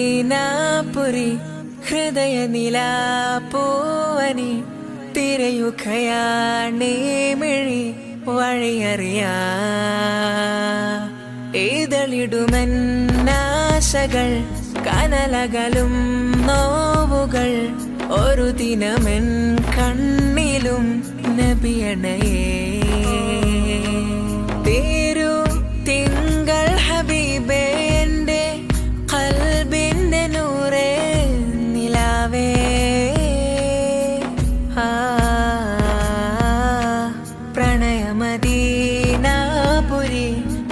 പ്രണയമദീനാപുരി ഹൃദയ നിലാപൂവനി തിരയുഖയാണീ മിഴി വഴിയറിയാ. ഏതളിടുമെന്നാശകൾ കനലകലും നോവുകൾ ഒരു ദിനമെൻ കണ്ണിലും നബിയണയേ.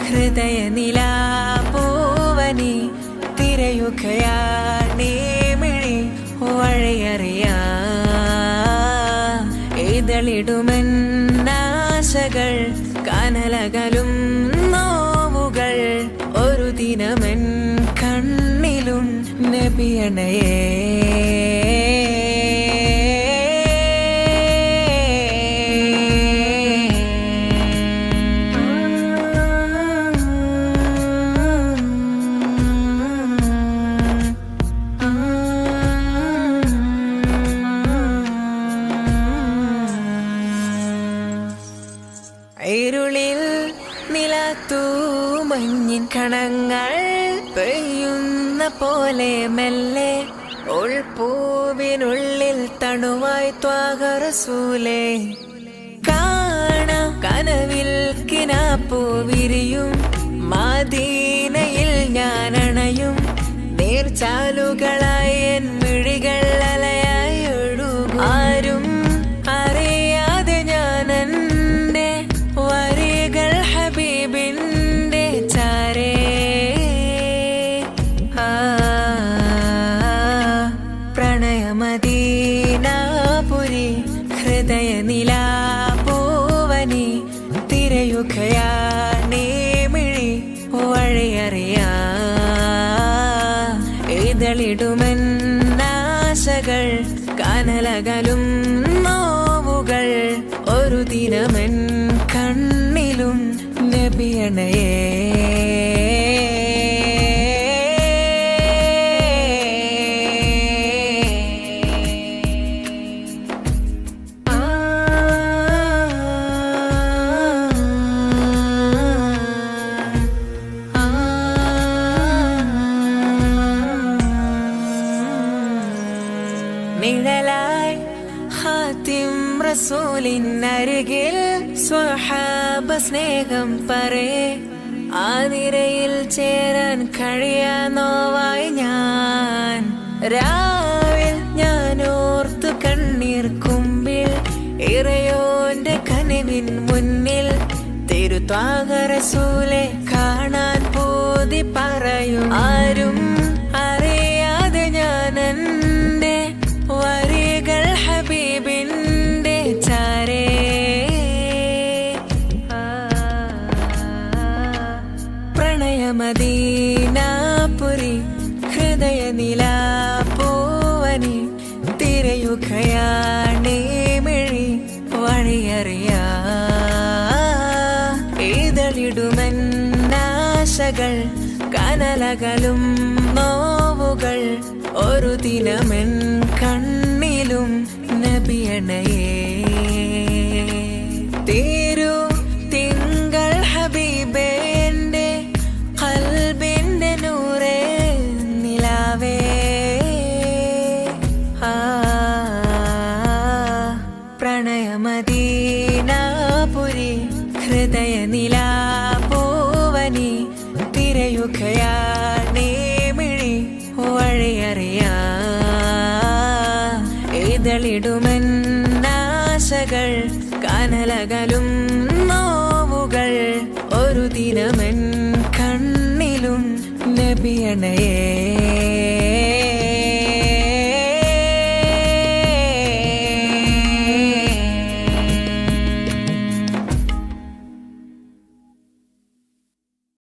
ഹൃദയ നിലാപൂവനി തിരയുഖയാണീ മിഴി വഴിയറിയാ. കനലകലും നോവുകൾ ഒരു ദിനമെൻ കണ്ണിലും നബിയണയേ. കണങ്ങൾ പെയ്യുന്ന പോലെ മെല്ലെ ഉൾപൂവിനുള്ളിൽ തണുവായി ത്വാകറസൂലേ കാണ കനവിൽ കിനാപ്പൂ വിരിയും മാദീനയിൽ ഞാൻ അണയും നീർച്ചാലുകളായി മിഴികൾ എഴുതളിടുമെന്നാശകൾ കനലകലും നോവുകൾ. ഒരു ദിനമെൻ കണ്ണിലും നബിയണയേ. നിഴലായി ഹാത്തിം റസൂലിനരികിൽ സ്വഹാബ സ്നേഹം പറേ. ആ നിരയിൽ ചേരാൻ കഴിയാ നോവായി ഞാൻ. രാവിൽ ഞാൻ ഓർത്തു കണ്ണീർ കുമ്പിൽ ഇറയോന്റെ കനിവിൻ മുന്നിൽ തിരുത്വാകരസൂലെ കാണാൻ പ്രണയമദീനാപുരി ഹൃദയ നിലാപൂവനി തിരയുഖയാണീ മിഴി വഴിയറിയാ. എഴുതളിടുമെന്നാശകൾ കനലകലും നോവുകൾ ഒരു ദിനമെൻ കണ്ണിലും നബിയണയേ. തേരു തിരയുഖയാണീ മിഴി വഴിയറിയാ. എഴുതളിടുമെന്നാശകൾ കനലകലും നോവുകൾ ഒരു ദിനമെൻ കണ്ണിലും നബിയണയേ.